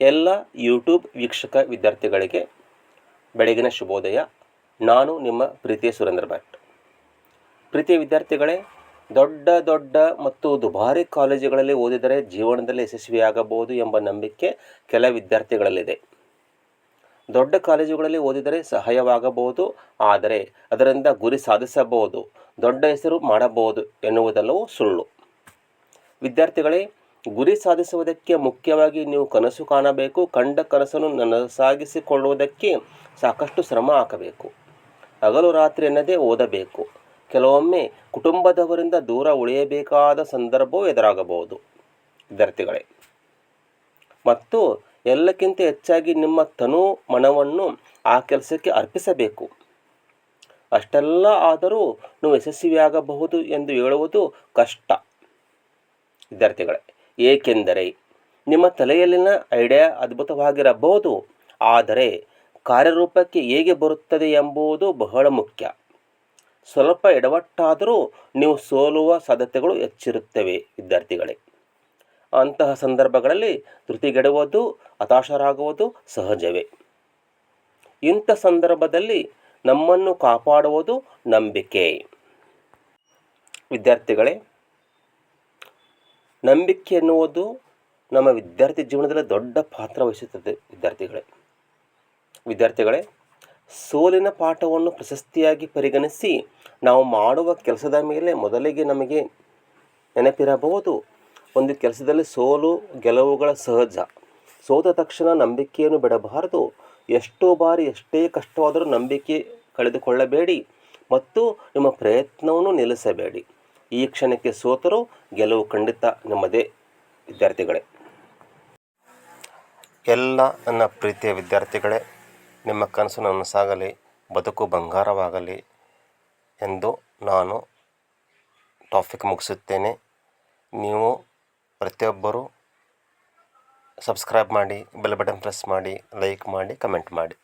ಎಲ್ಲ ಯೂಟ್ಯೂಬ್ ವೀಕ್ಷಕ ವಿದ್ಯಾರ್ಥಿಗಳಿಗೆ ಬೆಳಗಿನ ಶುಭೋದಯ. ನಾನು ನಿಮ್ಮ ಪ್ರೀತಿಯ ಸುರೇಂದ್ರ ಭಟ್. ಪ್ರೀತಿಯ ವಿದ್ಯಾರ್ಥಿಗಳೇ, ದೊಡ್ಡ ದೊಡ್ಡ ಮತ್ತು ದುಬಾರಿ ಕಾಲೇಜುಗಳಲ್ಲಿ ಓದಿದರೆ ಜೀವನದಲ್ಲಿ ಯಶಸ್ವಿಯಾಗಬಹುದು ಎಂಬ ನಂಬಿಕೆ ಕೆಲ ವಿದ್ಯಾರ್ಥಿಗಳಲ್ಲಿದೆ. ದೊಡ್ಡ ಕಾಲೇಜುಗಳಲ್ಲಿ ಓದಿದರೆ ಸಹಾಯವಾಗಬಹುದು, ಆದರೆ ಅದರಿಂದ ಗುರಿ ಸಾಧಿಸಬಹುದು, ದೊಡ್ಡ ಹೆಸರು ಮಾಡಬಹುದು ಎನ್ನುವುದೆಲ್ಲವೂ ಸುಳ್ಳು. ವಿದ್ಯಾರ್ಥಿಗಳೇ ಗುರಿ ಸಾಧಿಸುವುದಕ್ಕೆ ಮುಖ್ಯವಾಗಿ ನೀವು ಕನಸು ಕಾಣಬೇಕು, ಕಂಡ ಕನಸನ್ನು ನನಸಾಗಿಸಿಕೊಳ್ಳುವುದಕ್ಕೆ ಸಾಕಷ್ಟು ಶ್ರಮ ಹಾಕಬೇಕು. ಹಗಲು ರಾತ್ರಿ ಎನ್ನದೇ ಓದಬೇಕು. ಕೆಲವೊಮ್ಮೆ ಕುಟುಂಬದವರಿಂದ ದೂರ ಉಳಿಯಬೇಕಾದ ಸಂದರ್ಭವೂ ಎದುರಾಗಬಹುದು. ವಿದ್ಯಾರ್ಥಿಗಳೇ, ಮತ್ತು ಎಲ್ಲಕ್ಕಿಂತ ಹೆಚ್ಚಾಗಿ ನಿಮ್ಮ ತನು ಮನವನ್ನು ಆ ಕೆಲಸಕ್ಕೆ ಅರ್ಪಿಸಬೇಕು. ಅಷ್ಟೆಲ್ಲ ಆದರೂ ನೀವು ಯಶಸ್ವಿಯಾಗಬಹುದು ಎಂದು ಹೇಳುವುದು ಕಷ್ಟ. ವಿದ್ಯಾರ್ಥಿಗಳೇ ಏಕೆಂದರೆ ನಿಮ್ಮ ತಲೆಯಲ್ಲಿನ ಐಡಿಯಾ ಅದ್ಭುತವಾಗಿರಬಹುದು, ಆದರೆ ಕಾರ್ಯರೂಪಕ್ಕೆ ಹೇಗೆ ಬರುತ್ತದೆ ಎಂಬುದು ಬಹಳ ಮುಖ್ಯ. ಸ್ವಲ್ಪ ಎಡವಟ್ಟಾದರೂ ನೀವು ಸೋಲುವ ಸಾಧ್ಯತೆಗಳು ಹೆಚ್ಚಿರುತ್ತವೆ, ವಿದ್ಯಾರ್ಥಿಗಳೇ. ಅಂತಹ ಸಂದರ್ಭಗಳಲ್ಲಿ ಧೃತಿಗೆಡುವುದು, ಹತಾಶರಾಗುವುದು ಸಹಜವೇ. ಇಂಥ ಸಂದರ್ಭದಲ್ಲಿ ನಮ್ಮನ್ನು ಕಾಪಾಡುವುದು ನಂಬಿಕೆ. ವಿದ್ಯಾರ್ಥಿಗಳೇ ನಂಬಿಕೆ ಎನ್ನುವುದು ನಮ್ಮ ವಿದ್ಯಾರ್ಥಿ ಜೀವನದಲ್ಲಿ ದೊಡ್ಡ ಪಾತ್ರ ವಹಿಸುತ್ತದೆ ವಿದ್ಯಾರ್ಥಿಗಳೇ. ವಿದ್ಯಾರ್ಥಿಗಳೇ, ಸೋಲಿನ ಪಾಠವನ್ನು ಪ್ರಶಸ್ತಿಯಾಗಿ ಪರಿಗಣಿಸಿ ನಾವು ಮಾಡುವ ಕೆಲಸದ ಮೇಲೆ ಮೊದಲಿಗೆ ನಮಗೆ ನೆನಪಿರಬಹುದು. ಒಂದು ಕೆಲಸದಲ್ಲಿ ಸೋಲು, ಗೆಲುವುಗಳ ಸಹಜ. ಸೋತ ತಕ್ಷಣ ನಂಬಿಕೆಯನ್ನು ಬಿಡಬಾರದು. ಎಷ್ಟೋ ಬಾರಿ ಎಷ್ಟೇ ಕಷ್ಟವಾದರೂ ನಂಬಿಕೆ ಕಳೆದುಕೊಳ್ಳಬೇಡಿ ಮತ್ತು ನಿಮ್ಮ ಪ್ರಯತ್ನವನ್ನು ನಿಲ್ಲಿಸಬೇಡಿ. ಈ ಕ್ಷಣಕ್ಕೆ ಸೋತರೂ, ಗೆಲುವು ಖಂಡಿತ ನಿಮ್ಮದೇ, ವಿದ್ಯಾರ್ಥಿಗಳೇ. ಎಲ್ಲ ನನ್ನ ಪ್ರೀತಿಯ ವಿದ್ಯಾರ್ಥಿಗಳೇ, ನಿಮ್ಮ ಕನಸು ನನಸಾಗಲಿ ಬದುಕು ಬಂಗಾರವಾಗಲಿ ಎಂದು ನಾನು ಟಾಪಿಕ್ ಮುಗಿಸುತ್ತೇನೆ. ನೀವು ಪ್ರತಿಯೊಬ್ಬರೂ ಸಬ್ಸ್ಕ್ರೈಬ್ ಮಾಡಿ, ಬೆಲ್ ಬಟನ್ ಪ್ರೆಸ್ ಮಾಡಿ, ಲೈಕ್ ಮಾಡಿ, ಕಮೆಂಟ್ ಮಾಡಿ.